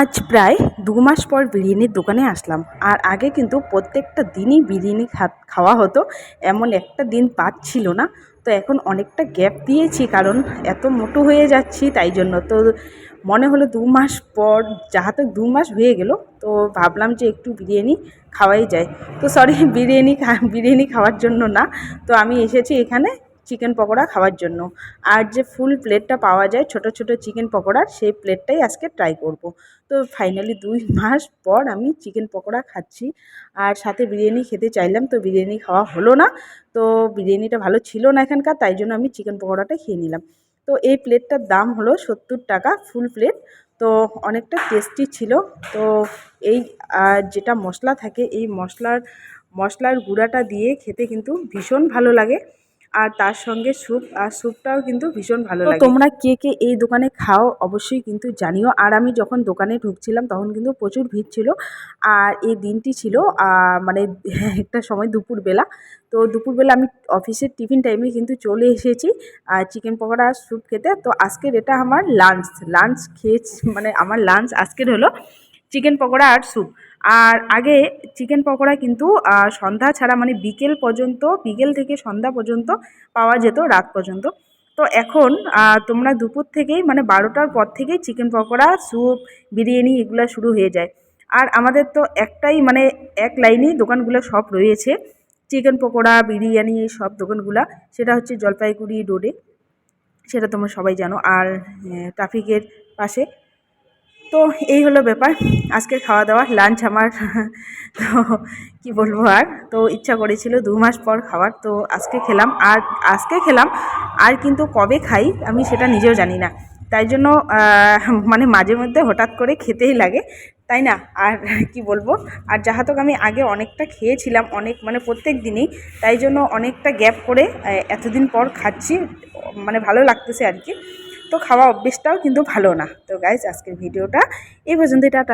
আজ প্রায় দু মাস পর বিরিয়ানির দোকানে আসলাম। আর আগে কিন্তু প্রত্যেকটা দিনই বিরিয়ানি খাওয়া হতো। এমন একটা দিন বাদ ছিল না। তো এখন অনেকটা গ্যাপ দিয়েছি কারণ এত মোটো হয়ে যাচ্ছি, তাই জন্য তো মনে হলো দু মাস পর যাহাতে দু মাস হয়ে গেল, তো ভাবলাম যে একটু বিরিয়ানি খাওয়াই যায়। তো সরি বিরিয়ানি বিরিয়ানি খাওয়ার জন্য না। তো আমি এসেছি এখানে চিকেন পকোড়া খাওয়ার জন্য। আর যে ফুল প্লেটটা পাওয়া যায়, ছোট ছোট চিকেন পকোড়ার, সেই প্লেটটাই আজকে ট্রাই করব। তো ফাইনালি দুই মাস পর আমি চিকেন পকোড়া খাচ্ছি। আর সাথে বিরিয়ানি খেতে চাইলাম, তো বিরিয়ানি খাওয়া হলো না। তো বিরিয়ানিটা ভালো ছিল না এখানকার, তাই জন্য আমি চিকেন পকোড়াটা খেয়ে নিলাম। তো এই প্লেটটার দাম হলো সত্তর টাকা ফুল প্লেট তো অনেকটা টেস্টি ছিল। তো এই যেটা মশলা থাকে, এই মশলার মশলার গুঁড়াটা দিয়ে খেতে কিন্তু ভীষণ ভালো লাগে। আর তার সঙ্গে স্যুপ আর স্যুপটাও কিন্তু ভীষণ ভালো লাগে। তোমরা কে কে এই দোকানে খাও অবশ্যই কিন্তু জানিও। আর আমি যখন দোকানে ঢুকছিলাম তখন কিন্তু প্রচুর ভিড় ছিল। আর এই দিনটি ছিল মানে একটা সময় দুপুরবেলা। তো দুপুরবেলা আমি অফিসের টিফিন টাইমে কিন্তু চলে এসেছি আর চিকেন পকোড়া স্যুপ খেতে। তো আজকের এটা আমার লাঞ্চ লাঞ্চ খেয়েছি মানে আমার লাঞ্চ আজকের হলো চিকেন পকোড়া আর স্যুপ। আর আগে চিকেন পকোড়া কিন্তু সন্ধ্যা ছাড়া মানে বিকেল পর্যন্ত, বিকেল থেকে সন্ধ্যা পর্যন্ত পাওয়া যেত, রাত পর্যন্ত। তো এখন তোমরা দুপুর থেকেই মানে বারোটার পর থেকেই চিকেন পকোড়া, স্যুপ, বিরিয়ানি এগুলো শুরু হয়ে যায়। আর আমাদের তো একটাই মানে এক লাইনেই দোকানগুলো সব রয়েছে। চিকেন পকোড়া, বিরিয়ানি সব দোকানগুলা। সেটা হচ্ছে জলপাইগুড়ি রোডে। সেটা তোমরা সবাই জানো। আর ট্রাফিকের পাশে তো এই হলো ব্যাপার। আজকের খাওয়া দাওয়া লাঞ্চ আমার। তো কী বলব আর? তো ইচ্ছা করেছিল দু মাস পর খাওয়ার, তো আজকে খেলাম। আর আজকে খেলাম, আর কিন্তু কবে খাই আমি সেটা নিজেও জানি না। তাই জন্য মানে মাঝে মধ্যে হঠাৎ করে খেতেই লাগে, তাই না? আর কি বলব? আর যাহাতক আমি আগে অনেকটা খেয়েছিলাম, অনেক মানে প্রত্যেক দিনই, তাই জন্য অনেকটা গ্যাপ করে এতদিন পর খাচ্ছি। মানে ভালো লাগতেছে আর কি। তো খাওয়া অভ্যেসটাও কিন্তু ভালো না। তো গাইজ আজকের ভিডিওটা এই পর্যন্ত টাটা।